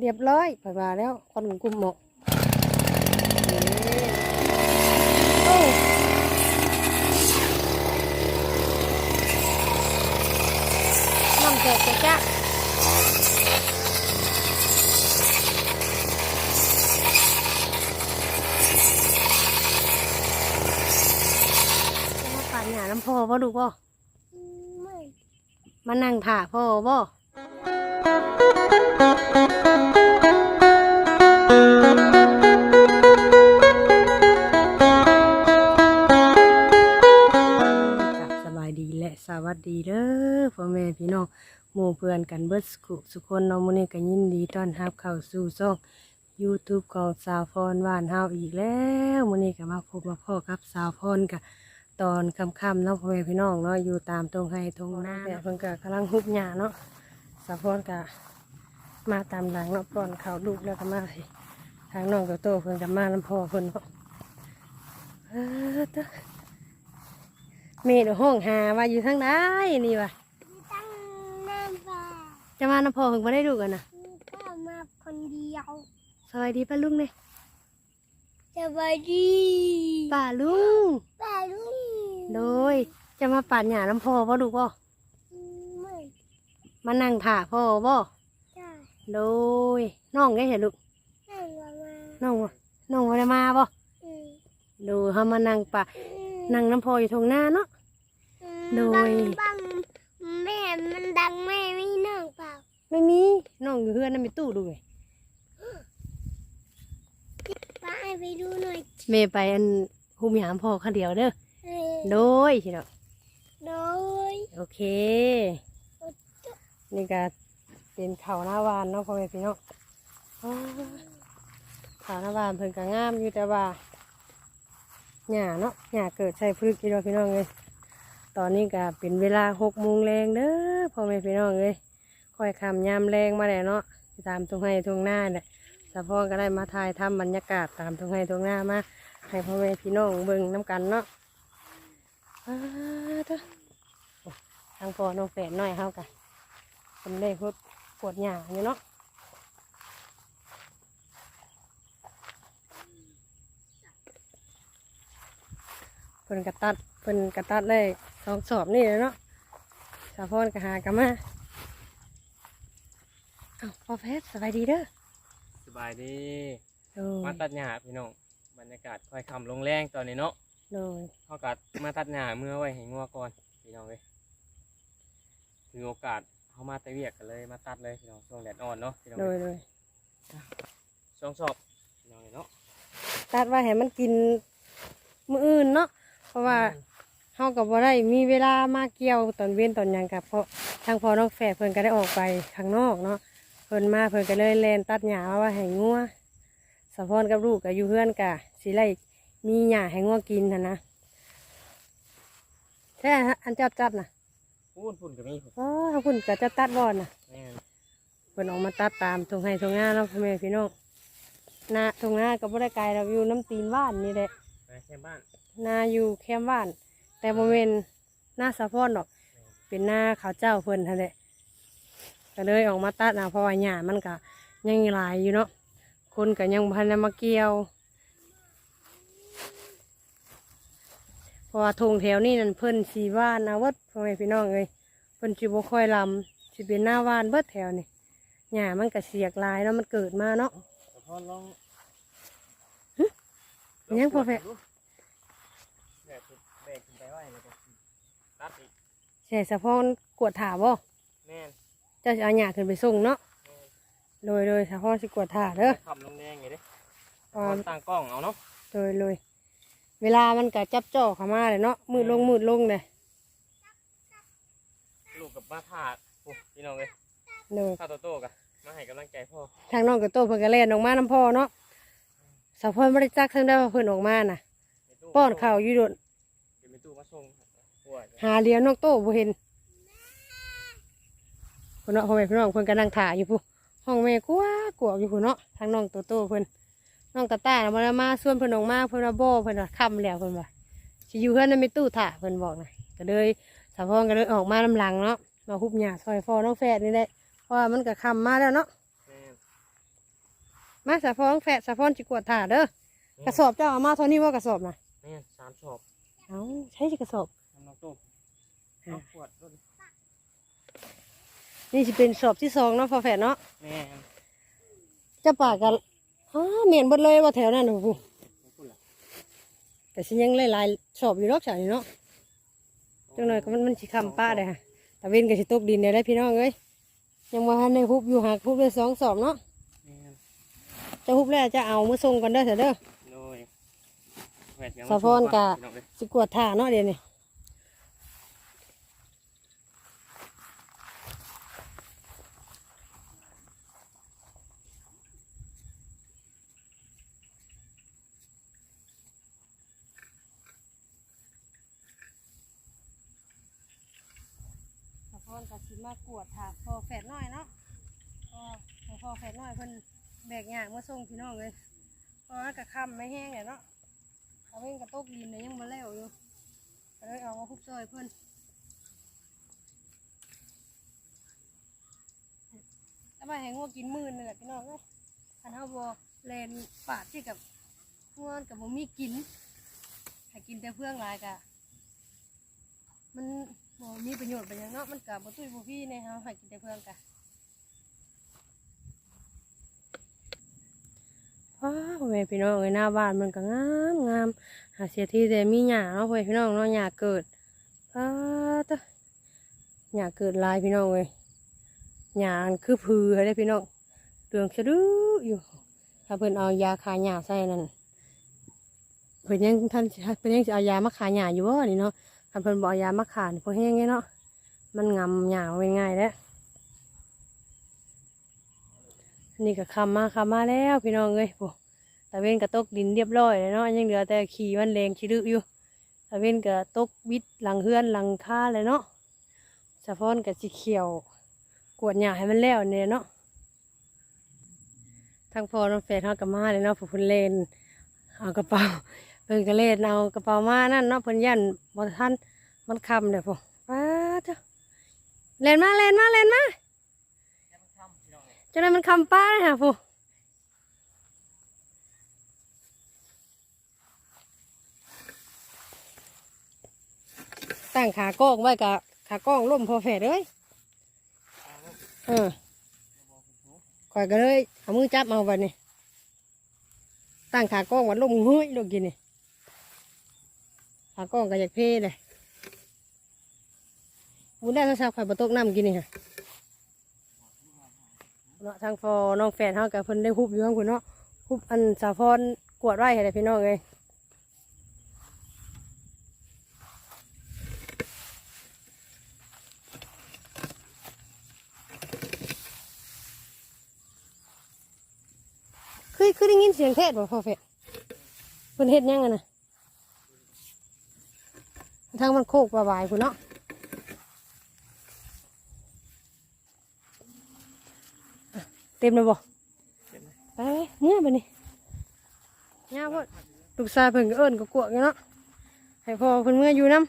เรียบร้อยไปมาแล้วคนกลุ่มหมกนี่โอ้น้ำแกะจะจ้าจะมาปั่นหยาน้ำพ่อพ่อดูพ่อไม่มานั่งถ่าพ่อบ่กั บิดสุขสุขคนเน้อมื้อนี้ก็ยินดีต้อนรับเข้าสู่ช่อง YouTube ของสาวพรว่านเฮาอีกแล้วมื้อนี้ก็มาพบมาพ่อกับสาวพรกับตอนค่ำๆเนาะพ่อแม่พี่น้องเนาะอยู่ตามตรงไห้ตรงหน้าเนี่ยเพิ่นก็กำลังฮุบหญ้าเนาะสะพอนก็มาตามหลังเนาะป้อนข้าวลูกแล้วก็มาทางน้องกับโตเพิ่นก็มาลำพ่อเพิ่นเนาะเออเด้อเมดห้องหาว่าอยู่ทางใดนี่วะ จะมาน้ำพ่อเพิ่นบ่ได้ดูกันนะก็มาคนเดียวสวัสดีป้าลุงเนี่ยสวัสดีป้าลุงป้าลุงโดยจะมาปั่นหญ้าน้ำพ่อบ่ดูบ่ไม่มานั่งถ่าพ่อบ่ได้โดยน้องได้เห็นลูกนั่งมามาน้องบ่น้องบ่ได้มาบ่อืมดูเฮามานั่งปะนั่งน้ำพออยู่ตรงหน้าเนาะอืมโดย ไม่มีน้องอยู่เฮือนนั่นมีตู้ดูไงป้าให้ไปดูหน่อยเมย์ไปอันหุมยามพ่อคนเดียวเด้อเออโดยสิเนาะโดยโอเค นี่ก็เป็นเขาวหน้าวานเนาะพ่อแม่พี่น้องอ้าวเขาวหน้าวานเพิ่นก็งามอยู่แต่ว่าหญ้าเนาะหญ้าเกิดใส่พฤกษ์อยู่เนาะพี่น้องเลยตอนนี้ก็เป็นเวลาหกโมงแรงเด้อพ่อแม่พี่น้องเลย ค่อยคำยามแรงมาแล้วเนาะตามตรงให้ตรงหน้าเนี่ยสะพอก็ได้มาถ่ายทำบรรยากาศตามตรงให้ตรงหน้ามาให้พ่อแม่พี่น้องเบิ่งน้ำกันเนาะอาวเด้อโอ้ทางพอน้องแฝดน้อยเฮากันเป็นได้พดปวดหยาอยู่เนาะเพิ่นกระตัดเพิ่นกระตัดได้สองสอบนี่เลยเนาะสาพรกระหากระมา อ้าพ่อเพชรสบายดีเด้อสบายดีโดยมาตัดหญ้าพี่น้องบรรยากาศค่อยคำลงแรงตอนนี้เนาะโดยเขากัดมาตัดหญ้าเมื่อไว้ให้งัวก่อนพี่น้องเลยถือโอกาสเขามาแตะเวียกกันเลยมาตัดเลยพี่น้องช่วงแดดอ่อนเนาะพี่น้องโดยเอ้ยโดยช่วงสอบพี่น้องเอ้ยเนาะตัดไว่าให้มันกินมื้ออื่นเนาะเพราะว่าเฮากับบ่ได้มีเวลามาเกี่ยวตอนเว้นตอนหยังกับเพราะทางพอน้องแฝดเพิ่นก็ได้ออกไปข้างนอกเนาะ เพิ่นมาเพิ่นก็เลยแลนตัดหญ้ามาไว้ให้งัวสะพอนกับลูกก็อยู่เพื่อนกะสิไลมีหญ้าให้งัวกินนะนะแท้อันจับจับนะพูดพูดกับมีผมอ๋อคุณก็จะตัดบอนนะแม่นเพิ่นออกมาตัดตามตรงให้ตรงหน้าเนาะพ่อแม่พี่น้องนาตรงหน้าก็บ่ได้ไกลเราอยู่น้ำตีนบ้านนี่แหละไปแค่บ้านนาอยู่แคมป์บ้าน แต่บ่แม่นหน้าสะพอนดอก เป็นหน้าเขาวเจ้าเพิ่นท่นแหละ ก็เลยออกมาตัดนะเพราะว่าหญ้ามันก็ยังหลายอยู่เนาะคนก็ยังพันมาเกี่ยวเพราะว่าทงแถวนี้นั่นเพิ่นสีว่านนะวัดพ่อแม่พี่น้องเอ้ยเพิ่นสิบ่ค่อยลำสิเป็นหน้าว่านเบิดแถวนี่หญ้ามันก็เสียกหลายเนาะมันเกิดมาเนาะแต่พอลองมันยังพอแฝะแบกขึ้นแบกขึ้นไปไว้แล้วก็ตัดอีกใช่สะพอนกวดถาบ่แม่น เจ้าจะเอาหญ้าขึ้นไปส่งเนาะแม่นโดยโดยสะพอนสิกวดถาเด้อคำลงแรงไงเด้อ่าตั้งกล้องเอาเนาะโดยเลยเวลามันก็จับจ่อเข้ามาเลยเนาะมืดลงมืดลงเลยลูกกับมาถาดโอ้พี่น้องเลยเลยข้าวโตโต้กันมาให้กำลังใจพ่อทางน้องกับโตเพิ่นก็เล่นออกมาน้ำพ่อเนาะสาวพ่อไม่ได้จักทั้งได้ว่าเพิ่นออกมาน่ะในตู้ป้อนข้าวอยู่โดนเดี๋ยวมีตู้มาส่งหัวหาเลี้ยงน้องโตบ่เห็นเพิ่นเนาะพ่อแม่พี่น้องเพิ่นก็นั่งถ่ายอยู่ผู้ห้องแม่กลัวกลัวอยู่ผู้เนาะทางน้องโตโตเพิ่นน้องตาตาน่ะบ่ได้มาส่วนเพิ่นออกมาเพิ่นว่าบ่เพิ่นว่าค่ำแล้วเพิ่นว่าสิอยู่เฮือนในตู้ถ่าเพิ่นบอกนะก็เลยสาวพ่อก็เลยออกมาน้ำหลังเนาะมาฮุบหญ้าซอยฟอน้องแฝดนี่แหละเพราะว่ามันก็ค่ำมาแล้วเนาะแม่นมาสะพอนแฝดสะพอนจิกวดถ่าเด้อกระสอบเจ้าเอามาเท่านี้ว่ากระสอบนะแม่นสามชอบเอาใช้สิกระสอบน้ำน้องต้มเอาขวดรถ นี่จะเป็นสอบที่สองเนาะพอแฝดเนาะแม่นเจะปากกันอ้าเมียนเบดเลยว่าแถวนั้นโอ้โหไม่พูดละแต่สิยังหลายๆสอบอยู่รอกฉากนี่เนาะจังหน่อยก็มันมันสิคำป้าได้ค่ะแต่เว้นก็สิตกดินเดี๋ยวได้พี่น้องเอ้ยยังว่าในฮุบอยู่หักฮุบได้สองสอบเนาะแม่นจะฮุบแล้วจะเอามือส่งกันเด้อเถอะเด้อ โดยแหวกยังสะพอนกะ พี่น้องเอ้ยสิกวดถ่าเนาะเดี๋ยวนี้ อนกับสิมากวดถากพอแฝดน้อยเนาะพอพอแฝดน้อยเพิ่นแบกหยางมาส่งพี่น้องเลยพราะว่ากระคำไม่แห้งเลยเนาะเอาเว้นกระตกดินเลยยังมาแล้วอยู่ก็เลยเอามาคุบซอยเพิ่นแล้วมาให้งัวกินมื้อนึงแหละพี่น้องเอ้ยคันเฮาบ่แลนปาดที่กับงัวกับบ่มีกินให้กินแต่เพื่องหลายกะมัน บ่มีประโยชน์เป็นยังเนาะมันกับบ่ตุ้ยบ่พี่ในเฮาห้กินแต่เพื่อนกะว้าวแม่พี่น้องเอ้ยหน้าบ้านมันก็งามงามหาเสียที่แต่มีหญ้าเนาะพ่อแม่พี่น้องเนาะหญ้าเกิดป้าตะหญ้าเกิดลายพี่น้องเอ้ยหญ้าคือผือได้พี่น้องเดืองสะดืออยู่ถ้าเพิ่นเอายาคาหญ้าใส่นั่นเพิ่นยังท่านเพิ่นยังเอายามาคาหญ้าอยู่บ่นี่เนาะ เพิ่นบอกยามาขาดพวกแห้งไงเนาะมันงำหยาวเป็นง่ายแล้วนี่ก็คำมาคำมาแล้วพี่น้องเอ้ยโอ้ตะเวนก็ตกดินเรียบร้อยแล้วเนาะยังเหลือแต่ขี่มันแรงชิดึอยู่ตะเวนก็ตกวิดหลังเฮือนหลังคาเลยเนาะสะพอนกับสีเขียว กวดหญ้าให้มันแล้วเนี่ยเนาะทางพอน้องแฟนเขากับมาเลยเนาะผู้พิ่นเลนเอากระเป๋า เพิ่นก็เล่นเอากระเป๋ามานั่นเนาะเพิ่นยันบ่ทันมันคำเด้อพ่อป้าเจ้าเล่นมาเล่นมาเล่นมาจะได้มันคำป้าเลยค่ะพ่อตั้งขากล้องไว้กับขากล้องล่มพอแฝดเลยเออข่อยก็เลยเอามือจับเอาไปนี่ตั้งขากล้องไว้ล่มห้ยลงกินนี่ ขากล้องก็อยากเพเลยบุญได้โทรศัพท์ข่อยบตกน้ำกินนี่ค่ะเนาะทางฟอน้องแฟนเขากับเพิ่นได้ฮุบอยู่ข้างคุณเนาะฮุบอันสาพรกวดไว้ให้ได้พี่น้องเลยคือคือได้ยินเสียงเทศบ่พอเฟะเพิ่นเฮ็ดยังไงนะ ทางมันโคกปลาบายคุณเนาะเต็มเลยบ่ไปเมื่อไปนี่ย่าพ่อลูกชายเพิ่นก็เอิ้นก็กลัวกันเนาะให้พ่อเพิ่นเมื่ออยู่น้ำ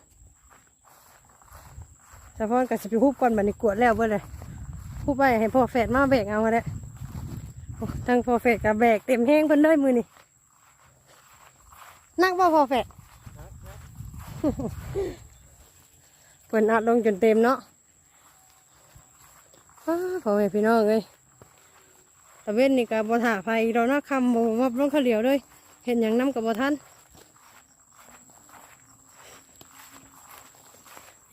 แต่พ่อก็สิไปฮุบก่อนบัดนี้กวดแล้วเบิดเลยฮุบไปให้พ่อแฝดมาแบกเอาก็ได้ทั้งพ่อแฝดกับแบกเต็มแห้งเพิ่นเลยมือนี่นักบ่พ่อแฝด เพิ่นอัดลงจนเต็มเนาะอ้าพ่อแม่พี่น้องเอ้ยตะเวนนี่กับบถ่าไฟเราหน้าคำบ่มาลงข้าวเหลียวเลย เห็นอย่างน้ำกับบ่ทัน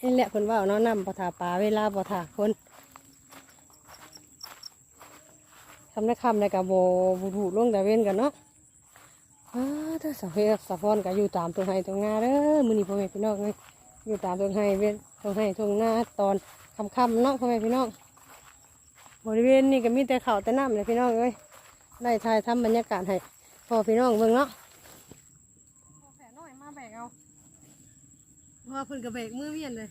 นี่แหละเพิ่นว่าเนาะน้ำบ่ถ่าปลาเวลาบ่ถ่าคนทำได้คำในกับโบบูดูลงตะเวนกันเนาะ ถ้าสาวเพสาวพรก็อยู่ตามตรงไห้ตรงงาเด้อมือนี้พ่อแม่พี่น้องเอ้ยอยู่ตามตรงไห้เว้นตรงไห้ตรงหน้าตอนค่ำๆเนาะพ่อแม่พี่น้องบริเวณนี้ก็มีแต่เขาแต่น้ำเลยพี่น้องเอ้ยได้ถ่ายทำบรรยากาศให้พ่อพี่น้องเบิ่งเนาะแผลน้อยมาแบกเอาว่าเพิ่นก็แบกมือเวียนเลย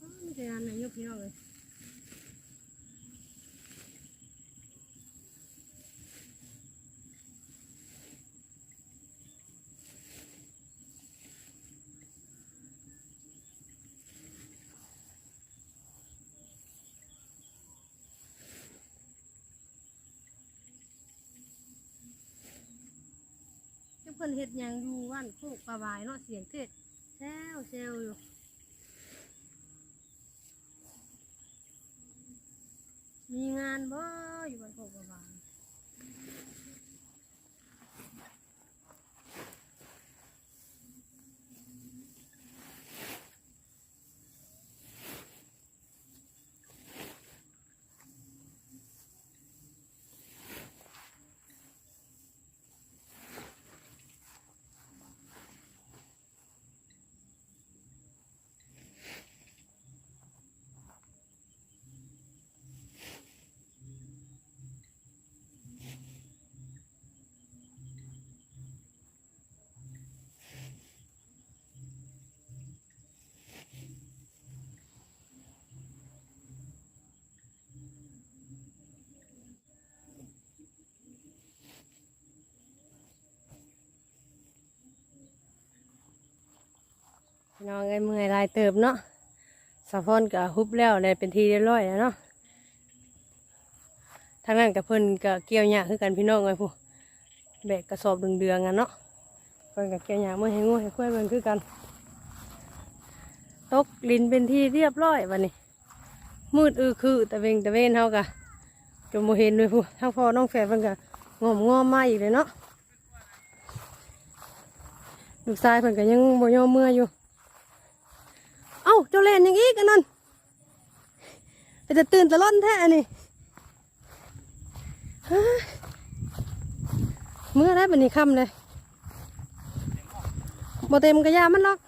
อ้าวมีแต่งานไหนอยุพี่น้องเลย พิ่นเฮ็ดหยังอยู่ว่านโคกปลาวายเนาะเสียงเทศแซวแซวอยู่มีงานบ่อยู่บ้านโคกปลาบาย พี่น้องไอ้เมื่อยลายเติบเนาะสะพอนกับฮุบแล้วได้เป็นทีเรียบร้อยแล้วเนาะทางนั้นกับเพิ่นกับเกี่ยวหญ้าคือกันพี่น้องไอ้ผู้แบกกระสอบเดืองๆกันเนาะเพิ่นกับเกี่ยวหญ้าเมื่อให้งูให้กล้วยเพิ่นคือกันตกลินเป็นที่เรียบร้อยวันนี้ มืดอือคือตะเวงตะเวนเฮากะจนโมเห็นเลยผู้ทั้งพ่อน้องแฝดเพิ่นกะงอมงอมมาอีกเลยเนาะลูกชายเพิ่นก็ยังบ่ยอมเมื่ออยู่าเจ้าเล่นอย่างอีกอันนั้นแต่จะตื่นตะล่อนแท้อันนี่ฮะเมื่อไรบันนี้ค่ำเลยบ่เต็มกระยามันหรอก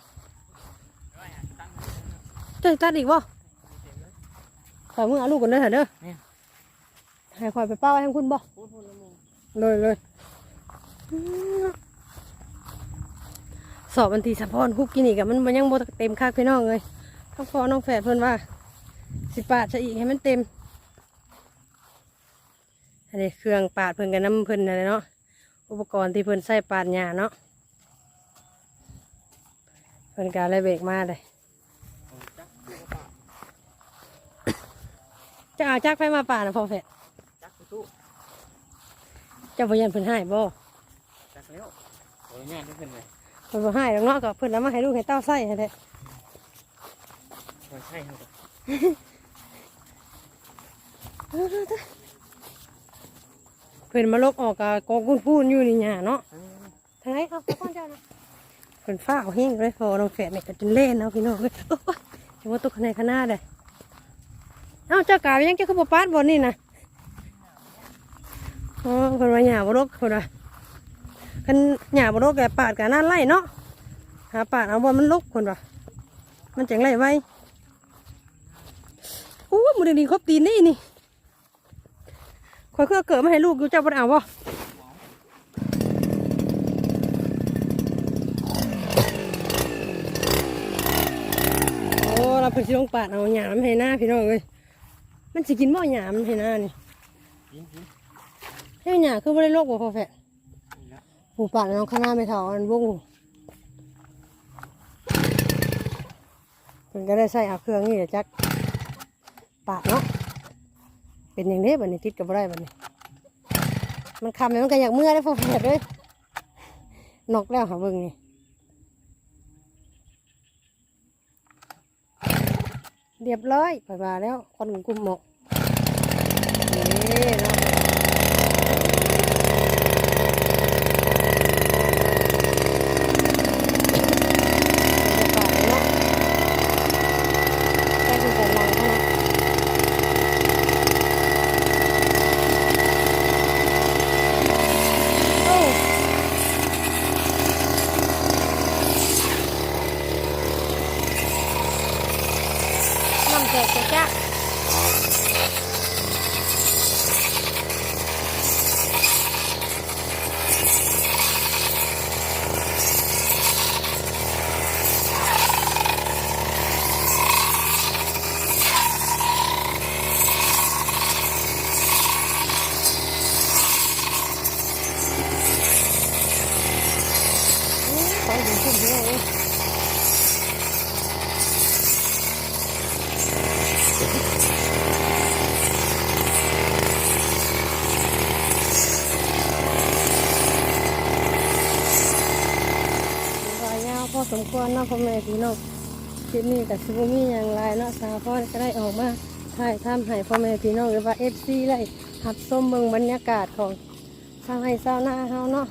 เจะตัดอีกบ่ขอมึงเอาลูกกันเด้อเถอะเด้อให้คอยไปเป้าให้คุณบ่เลยเลยสอบบันทีสะพอนคุกกินอีกอะมันมันยังบ่เต็มคักพี่น้องเลย ทั้งพ่อน้องแฝดเพิ่นว่า สิปาดซะอีกให้มันเต็มอันนี้เครื่องปาดเพิ่นกับน้ำเพิ่นอะไรเนาะอุปกรณ์ที่เพิ่นใส่ปาดหญ้าเนาะเพิ่นกาเลยเบรกมาเลยจะเอาจักรไฟมาปาดนะพ่อแฝดจักรตู้เจ้าพยันเพิ่นให้บ่จักรแล้วโอ้ยงานที่เพิ่นเลยเพิ่นบ่ให้ดอกเนาะก็เพิ่นเอามาให้ลูกให้เต้าใส่ให้แท้ โอ้ยใช่ครับเพิ่นมาลกออกกับกองกุ้นพูนอยู่นี่หญ้าเนาะทางไหนเอาไปก่อนเจ้านะเป็นฝ้าเอาแห้งเลยพอน้องแฝดเนี่ยก็จนเล่นเอาพี่น้องเลยโอ้ยจังว่าตุกขนาดขนาดเลยเอ้าเจ้ากาไปยังเจ้าคือปปาดบนนี่นะอ๋อคนว่าหยาบรกคนว่าคันหยาบรกแกปาดกันนั่นไล่เนาะหาปาดเอาบอลมันลกคนว่ามันจังไรไว้โอ้มือดีๆครบตีนนี่นี่คอยเครื่องเกิดมาให้ลูกอยู่เจ้าบ่ได้เอาบ่โอ้เราเพิ่นสิลงปาดเอาหยามให้หน้าพี่น้องเลยมันสิกินบ่หยามให้หน้านี่กินกินให้หยาคือบ่ได้โรคบ่พอแฟนหูปาดเอาข้างหน้าไม่เท่าอันวงหูเพิ่นก็ได้ใส่เอาเครื่องนี่แหละจัก ปากเนาะเป็นอย่างนี้บัดนี้ติดกับบ่ได้บัดนี้ มันคำเลยมันก็อยากเมื่อได้พอแฟะเลยนกแล้วหาเบิ่งนี่เรียบร้อยไปมาแล้วคนกุ้มหมก quer fechar? Hum, faz? รเนาะพ่อแม่พี่น้องคลิปนี้กับซิบมีอย่างไรเนาะสาวพ่อก็ได้ออกมาถ่ายทำให้พ่อแม่พี่น้องหรือว่าเอฟซีได้หับส้มเบิ่งบรรยากาศของชาวไร่ชาวนาเฮาเนาะ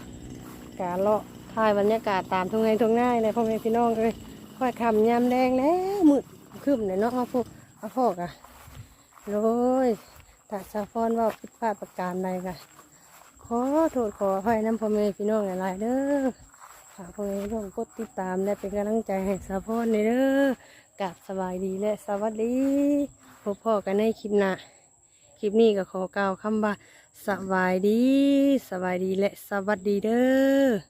กาเลาะถ่ายบรรยากาศตามทุ่งไร่ทุ่งนาเลยพ่อแม่พี่น้องเลยค่อยคำยามแดงแล้วมืดคืบเลยเนาะเอาพวกเอาพวกอะโดยถ้าสาวพ่อว่าผิดพลาดประการใดก็ขอโทษขออภัยน้ำพ่อแม่พี่น้องหลายๆเด้อ ฝากพ่อแม่พี่น้องกดติดตามและเป็นกำลังใจให้สาวพอนเด้อกับสบายดีและสวัสดีพบพ่อกันในคลิปหน้าคลิปนี้ก็ขอกล่าวคำว่าสบายดี สบายดีและสวัสดีเด้อ